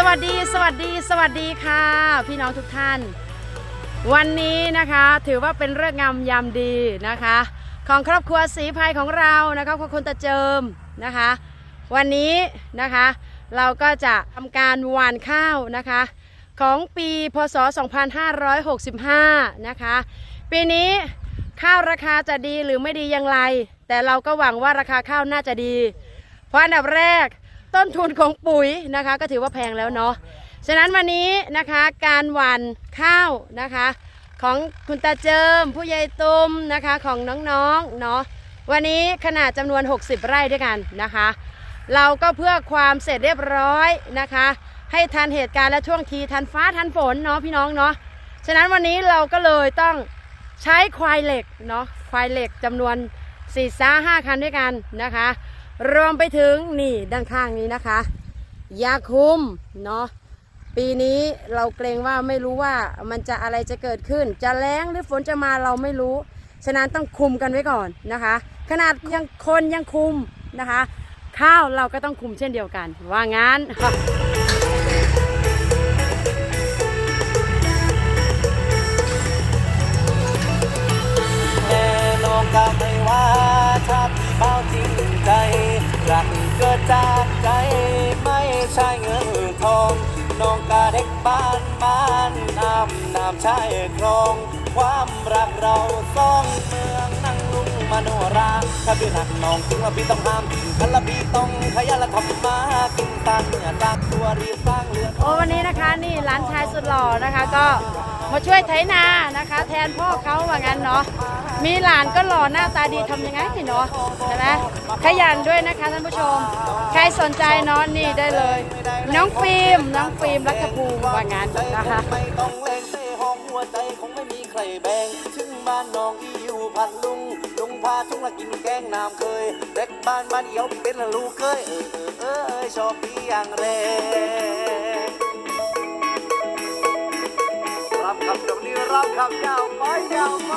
สวัสดีสวัสดีสวัสดีค่ะ พี่น้องทุกท่าน วันนี้นะคะถือว่าเป็นเรื่องงามยามดีนะคะ ของครอบครัวสีภัยของเรานะคะครอบครัวคนตะเจิมนะคะ วันนี้นะคะเราก็จะทำการหว่านข้าวนะคะ ของปีพศ 2565 นะคะ ปีนี้ข้าวราคาจะดีหรือไม่ดีอย่างไร แต่เราก็หวังว่าราคาข้าวน่าจะดี เพราะอันดับแรก ต้นทุนของปุ๋ยนะคะ ก็ถือว่าแพงแล้วเนาะฉะนั้นวันนี้นะคะการหว่านข้าวนะคะ ของคุณตาเจิม ผู้ใหญ่ตุ้มนะคะของน้องๆเนาะวันนี้ขนาดจำนวน 60 ไร่ด้วยกันนะคะ เราก็เพื่อความเสร็จเรียบร้อยนะคะ ให้ทันเหตุการณ์และช่วงทีทันฟ้าทันฝนเนาะพี่น้องเนาะฉะนั้นวันนี้เราก็เลยต้องใช้ควายเหล็กเนาะควายเหล็กจำนวน4ี่ซ้าห้าคันด้วยกันนะคะ รวมไปถึงนี่ด้านข้างนี้นะคะ ยาคุมเนาะปีนี้เราเกรงว่าไม่รู้ว่ามันจะอะไรจะเกิดขึ้น จะแล้งหรือฝนจะมาเราไม่รู้ ฉะนั้นต้องคุมกันไว้ก่อนนะคะ ขนาดยังคนยังคุมนะคะ ข้าวเราก็ต้องคุมเช่นเดียวกัน ว่างั้น น้องกาเด็กบ้านบ้านน้ำน้ำชายคลอง ความรักเราสองเมืองนั่งลุงมโนราถ้าพี่หักน้องจริงว่าพี่ต้องห้ามคันละพี่ต้องขยันละทำมากินตังเนื้อตักตัวรีสร้างเรือนโอ้วันนี้นะคะนี่ร้านชายสุดหล่อนะคะ ก็มาช่วยไถนานะคะ แทนพ่อเขาว่างั้นเนาะ มีหลานก็หล่อหน้าตาดีทำยังไงเนาะใช่ไหมขยันด้วยนะคะท่านผู้ชม ใครสนใจเนาะนี่ได้เลย น้องฟิล์มน้องฟิล์มรักภูมิว่างั้นนะคะไม่ต้องเล่นเซ่ห้องหัวใจคงไม่มีใครแบ่งถึงบ้านน้องอีอยู่พันลุงลุงพาทุ่งละกินแกงน้ำเคยเด็กบ้านบ้านเอียวเป็นละลูกเคยเออเออเออชอบพี่อย่างแรงรับคำตรงนี้รับคำยาวไปยาวไป